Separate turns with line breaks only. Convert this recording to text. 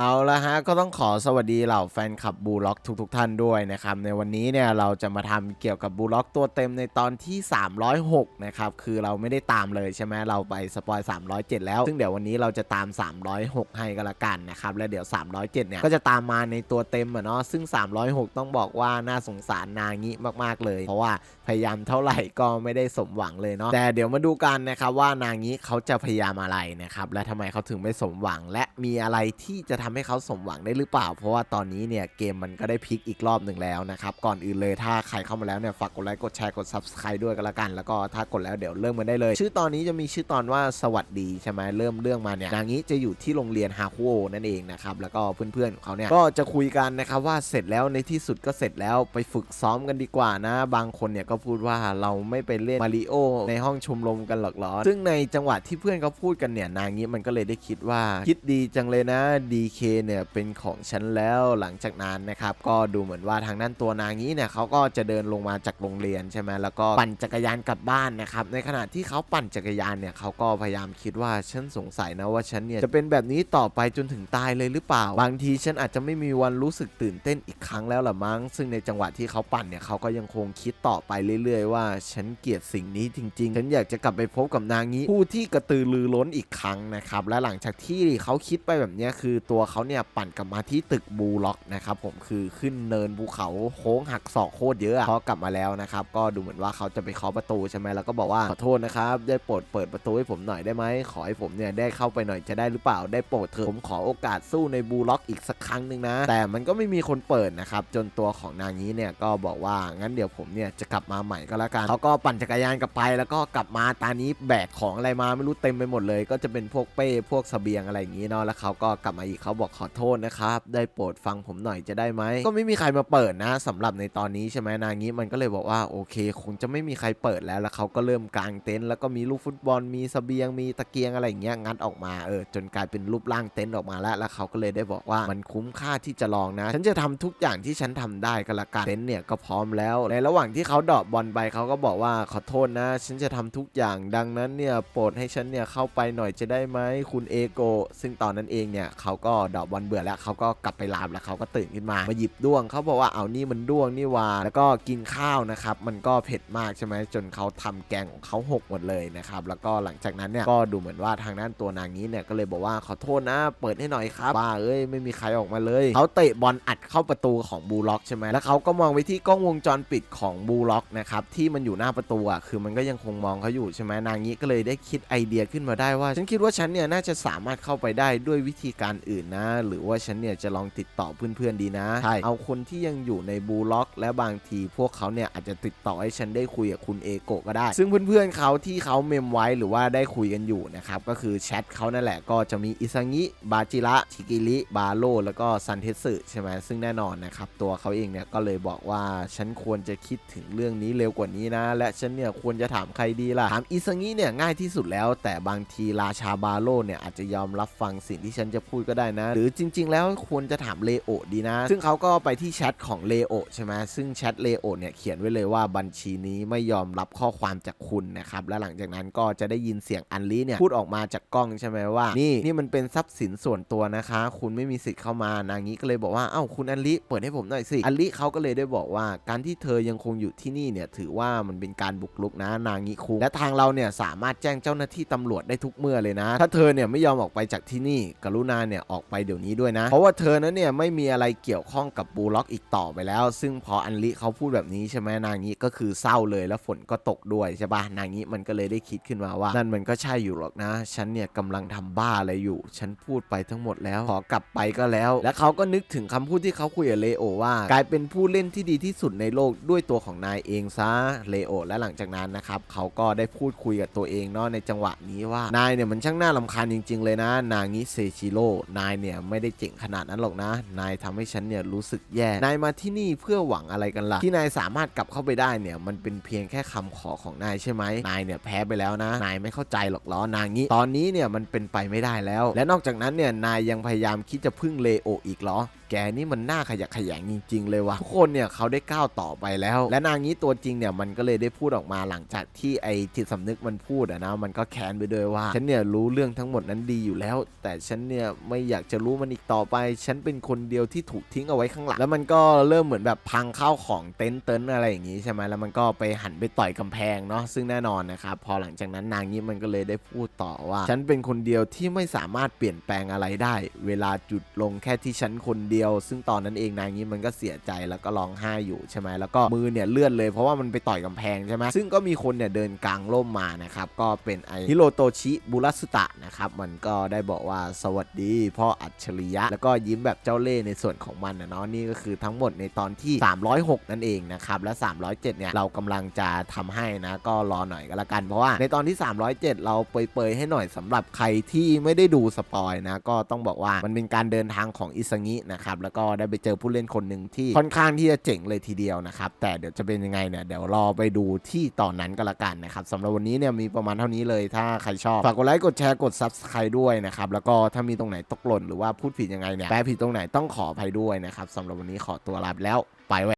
I าละฮะก็ต้องขอสวัสดีเหล่าแฟนคลับบูล็อกทุกๆทท่านด้วยนะครับในวันนี้เนี่ยเราจะมาทำเกี่ยวกับบูล็อกตัวเต็มในตอนที่ 306 นะครับคือเราไม่ได้ตามเลยใช่ไหมเราไปสปอย307 แล้ว ซึ่งเดี๋ยววันนี้เราจะตาม 306 ให้ก็แล้วกันนะครับแล้วเดี๋ยว 307 เนี่ยก็จะตามมาในตัวเต็มอะเนาะซึ่ง 306 ต้องบอกว่าน่าสงสารนางิมากๆเลย เพราะว่าพยายามเท่าไหร่ก็ไม่ได้สมหวังเลยเนาะแต่เดี๋ยวมาดูกันนะครับว่านางิเขาจะพยายามอะไรนะครับและทำไมเขาถึงไม่สมหวังและมีอะไรที่จะทำให้เขาสมหวังได้หรือเปล่า เพราะว่าตอนนี้เนี่ยเกมมันก็ได้พลิกอีกรอบหนึ่งแล้วนะครับ ก่อนอื่นเลยถ้าใครเข้ามาแล้วเนี่ยฝากกดไลค์กดแชร์กด subscribe ด้วยกันละกัน แล้วก็ถ้ากดแล้วเดี๋ยวเริ่มกันได้เลย ชื่อตอนนี้จะมีชื่อตอนว่าสวัสดีใช่ไหมเริ่มเรื่องมาเนี่ยนางิจะอยู่ที่โรงเรียนฮาคุโอนั่นเองนะครับแล้วก็เพื่อนๆของเขาเนี่ยก็จะคุยกันนะครับว่าเสร็จแล้วในที่สุดก็เสร็จแล้วไปฝึกซ้อมกันดีกว่านะ บางคนเนี่ยก็พูดว่าเราไม่ไปเล่นมาริโอในห้องชมรมกันหรอกหรอซึ่งในจังหวะที่เพื่อนเขาพูดกันเนี่ยนางิมันก็เลยได้คิดว่าคิดดีจังเลยนะ DK เนี่ยเป็นของฉันแล้วหลังจากนั้นนะครับก็ดูเหมือนว่าทางด้านตัวนางิเนี่ยเขาก็จะเดินลงมาจากโรงเรียนใช่ไหมแล้วก็ปั่นจักรยานกลับบ้านนะครับในขณะที่เขาปั่นจักรยานเนี่ยเขาก็พยายามคิดว่าฉันสงสัยนะว่าฉันเนี่ยจะเป็นแบบนี้ต่อไปจนถึงตายเลยหรือเปล่า บางทีฉันอาจจะไม่มีวันรู้สึกตื่นเต้นอีกครั้งแล้วละมั้ง ซึ่งในจังหวะที่เขาปั่นเนี่ยเขาก็ยังคงคิดต่อไปเรื่อย ๆ ว่าฉันเกลียดสิ่งนี้จริง ๆ ฉันอยากจะกลับไปพบกับนางนี้ผู้ที่กระตือรือร้นอีกครั้งนะครับและหลังจากที่เขาคิดไปแบบนี้คือตัวเขาเนี่ยปั่นกลับมาที่ตึกบูล็อกนะครับผมคือขึ้นเนินภูเขาโค้งหักศอกโคตรเยอะพอกลับมาแล้วนะครับก็ดูเหมือนว่าเขาจะไปเคาะประตูใช่ไหมแล้วก็บอกว่าขอโทษนะครับได้โปรดเปิดประตูให้ผมหน่อยได้ไหมขอให้ผมเนี่ยได้เข้าไปหน่อยจะได้หรือเปล่าได้โปรดเถอะผมขอโอกาสสู้ในบูล็อกอีกสักครั้งหนึ่งนะ แต่มันก็ไม่มีคนเปิดนะครับจนตัวของนางนี้เนี่ยก็บอกว่างั้นเดี๋ยวผมเนี่ยจะกลับมาใหม่ก็แล้วกันเขาก็ปั่นจักรยานกลับไป แล้วก็กลับมาตานี้แบกของอะไรมาไม่รู้เต็มไปหมดเลย ก็จะเป็นพวกเป้พวกเสบียงอะไรอย่างนี้เนาะแล้วเขาก็กลับมาอีกเขาบอกอโทษนะครับ ได้โปรดฟังผมหน่อยจะได้ไหม ก็ไม่มีใครมาเปิดนะสำหรับในตอนนี้ใช่ไหมนางนี้มันก็เลยบอกว่าโอเค คงจะไม่มีใครเปิดแล้วแล้วเขาก็เริ่มกางเต็นท์แล้วก็มีลูกฟุตบอลมีเสบียงมีตะเกียงอะไรอย่างเงี้ยงัดออกมาเออจนกลายเป็นรูปร่างเต็นท์ออกมาแล้วแล้วเขาก็เลยได้บอกว่ามันคุ้มค่าที่จะลองนะ ฉันจะทำทุกอย่างที่ฉันทำได้ก็แล้วกันเต็นท์เนี่ยก็พร้อมแล้ว ในระหว่างที่เขาดอกบอลไปเขาก็บอกว่าขอโทษนะ ฉันจะทำทุกอย่างดังนั้นเนี่ยโปรดให้ฉันเนี่ยเข้าไปหน่อยจะได้ไหมคุณเอโกซึ่งตอนนั้นเองเนี่ยเขาก็ดอบอลเบื่อแล้วเขาก็กลับไปลาบแล้วเขาก็ตื่นขึ้นมามาหยิบด้วงเขาบอกว่าเอานี่มันด้วงนี่ว่าแล้วก็กินข้าวนะครับมันก็เผ็ดมากใช่ไหมจนเขาทำแกงของเขาหกหมดเลยนะครับแล้วก็หลังจากนั้นเนี่ยก็ดูเหมือนว่าทางด้านตัวนางนี้เนี่ยก็เลยบอกว่าขอโทษนะ เปิดให้หน่อยครับบ้าเอ้ยไม่มีใครออกมาเลยเขาเตะบอลอัดเข้าประตูของบูล็อกใช่ไหมแล้วเขาก็มองไปที่กล้องวงจรปิดของบูล็อกนะครับที่มันอยู่หน้าประตูอะคือมันก็ยังคงมองเขาอยู่ใช่ไหมนางนี้ก็เลยได้คิดไอเดียขึ้นมาได้ว่า ฉันคิดว่าฉันเนี่ยน่าจะสามารถเข้าไปได้ด้วยวิธีการอื่นนะหรือว่าฉันเนี่ยจะลองติดต่อเพื่อนๆดีนะใช่เอาคนที่ยังอยู่ในบูล็อก และบางทีพวกเขาเนี่ยอาจจะติดต่อให้ฉันได้คุยกับคุณเอโกะก็ได้ ซึ่งเพื่อนๆเขาที่เขาเมมไว้หรือว่าได้คุยกันอยู่นะครับก็คือแชทเขานั่นแหละก็จะมีอิซางิบาจิระชิกิริบาโลแล้วก็ซันเทสึใช่ไหมซึ่งแน่นอนนะครับตัวเขาเองเนี่ยก็เลยบอกว่าฉันควรจะคิดถึงเรื่องนี้เร็วกว่านี้นะ และฉันเนี่ยควรจะถามใครดีล่ะถามอิซางิเนี่ยง่ายที่สุดแล้ว แต่บางทีราชาบาโลเนี่ยอาจจะยอมรับฟังสิ่งที่ฉันจะพูดก็ได้นะ หรือจริง ๆ แล้วควรจะถามเลโอดีนะ ซึ่งเขาก็ไปที่แชทของเลโอใช่ไหมซึ่งแชทเลโอเนี่ยเขียนไว้เลยว่าบัญชีนี้ไม่ยอมรับข้อความจากคุณนะครับและหลังจากนั้นก็จะได้ยินเสียงอันลีเนี่ยพูดออกมาจากกล้องใช่ไหมว่านี่นี่มันเป็นทรัพย์สินส่วนตัวนะคะ คุณไม่มีสิทธิ์เข้ามานางนี้ก็เลยบอกว่าเอ้าคุณอันลีเปิดให้ผมหน่อยสิอันลีเขาก็เลยได้บอกว่า การที่เธอยังคงอยู่ที่นี่เนี่ยถือว่ามันเป็นการบุกรุกนะนางนี้คุงและทางเราเนี่ยสามารถแจ้งเจ้าหน้าที่ตำรวจได้ทุกเมื่อเลยนะ ถ้าเธอเนี่ยไม่ยอมออกไปจากที่นี่ กรุณาเนี่ยออกไปเดี๋ยวนี้ด้วยนะ เพราะว่าเธอนั้นเนี่ยไม่มีอะไรเกี่ยวข้องกับบูล็อกอีกต่อไปแล้ว ซึ่งพออันลิเขาพูดแบบนี้ใช่ไหมนางนี้ก็คือเศร้าเลยแล้วฝนก็ตกด้วยใช่ปะนางนี้มันก็เลยได้คิดขึ้นมาว่า นั่นมันก็ใช่อยู่หรอกนะ ฉันเนี่ยกำลังทำบ้าอะไรอยู่ ฉันพูดไปทั้งหมดแล้วขอกลับไปก็แล้ว และเขาก็นึกถึงคำพูดที่เขาคุยกับเลโอว่า กลายเป็นผู้เล่นที่ดีที่สุดในโลกด้วยตัวของนายเองซะเลโอและหลังจากนั้นนะครับเขาก็ได้พูดคุยกับตัวเองเนาะในจังหวะนี้ว่านายเนี่ยมันช่างน่าลำคาญจริง ๆ เลยนะ นางิเซชิโร่นายเนี่ยไม่ได้เจ๋งขนาดนั้นหรอกนะ นายทำให้ฉันเนี่ยรู้สึกแย่ นายมาที่นี่เพื่อหวังอะไรกันล่ะ ที่นายสามารถกลับเข้าไปได้เนี่ย มันเป็นเพียงแค่คำขอของนายใช่ไหมนายเนี่ยแพ้ไปแล้วนะ นายไม่เข้าใจหรอกล้อนางิตอนนี้เนี่ยมันเป็นไปไม่ได้แล้ว และนอกจากนั้นเนี่ยนายยังพยายามคิดจะพึ่งเลโออีกเหรอ แกนี่มันน่าขยะแขยงจริง ๆ เลยว่ะทุกคนเนี่ยเขาได้ก้าวต่อไปแล้ว และนางนี้ตัวจริงเนี่ยมันก็เลยได้พูดออกมาหลังจากที่ไอจิตสำนึกมันพูดอะนะมันก็แค้นไปด้วยว่า ฉันเนี่ยรู้เรื่องทั้งหมดนั้นดีอยู่แล้ว แต่ฉันเนี่ยไม่อยากจะรู้มันอีกต่อไป ฉันเป็นคนเดียวที่ถูกทิ้งเอาไว้ข้างหลังแล้วมันก็เริ่มเหมือนแบบพังข้าวของเต็นท์เต็นท์อะไรอย่างงี้ใช่ไหมแล้วมันก็ไปหันไปต่อยกำแพงเนาะซึ่งแน่นอนนะครับพอหลังจากนั้นนางนี้มันก็เลยได้พูดต่อว่า ฉันเป็นคนเดียวที่ไม่สามารถเปลี่ยนแปลงอะไรได้ เวลาจุดลงแค่ที่ฉันคนเดียวซึ่งตอนนั้นเองนางนี้มันก็เสียใจแล้วก็ร้องไห้อยู่ใช่ไหมแล้วก็มือเนี่ยเลื่อนเลยเพราะว่ามันไปต่อยกำแพงใช่ไหมซึ่งก็มีคนเนี่ยเดินกลางร่มมานะครับก็เป็นไอฮิโรโตชิบุรัสุตะนะครับมันก็ได้บอกว่าสวัสดีพ่ออัจฉริยะ แล้วก็ยิ้มแบบเจ้าเล่ห์ในส่วนของมันนะเนาะนี่ก็คือทั้งหมดในตอนที่ 306 นั่นเองนะครับและ 307 เนี่ยเรากำลังจะทำให้นะก็รอหน่อยก็แล้วกันเพราะว่าในตอนที่ 307 เราเปยๆให้หน่อยสำหรับใครที่ไม่ได้ดูสปอยนะก็ต้องบอกว่ามันเป็นการเดินทางของอิซางินะครับแล้วก็ได้ไปเจอผู้เล่นคนหนึ่งที่ค่อนข้างที่จะเจ๋งเลยทีเดียวนะครับแต่เดี๋ยวจะเป็นยังไงเนี่ยเดี๋ยวรอไปดูที่ตอนนั้นก็แล้วกันนะครับสำหรับวันนี้เนี่ยมีประมาณเท่านี้เลยถ้าใครชอบฝากกดไลค์กดแชร์กด Subscribe ด้วยนะครับแล้วก็ถ้ามีตรงไหนตกหล่นหรือว่าพูดผิดยังไงเนี่ยแปลผิดตรงไหนต้องขออภัยด้วยนะครับสำหรับวันนี้ขอตัวลาไปแล้วไปไว้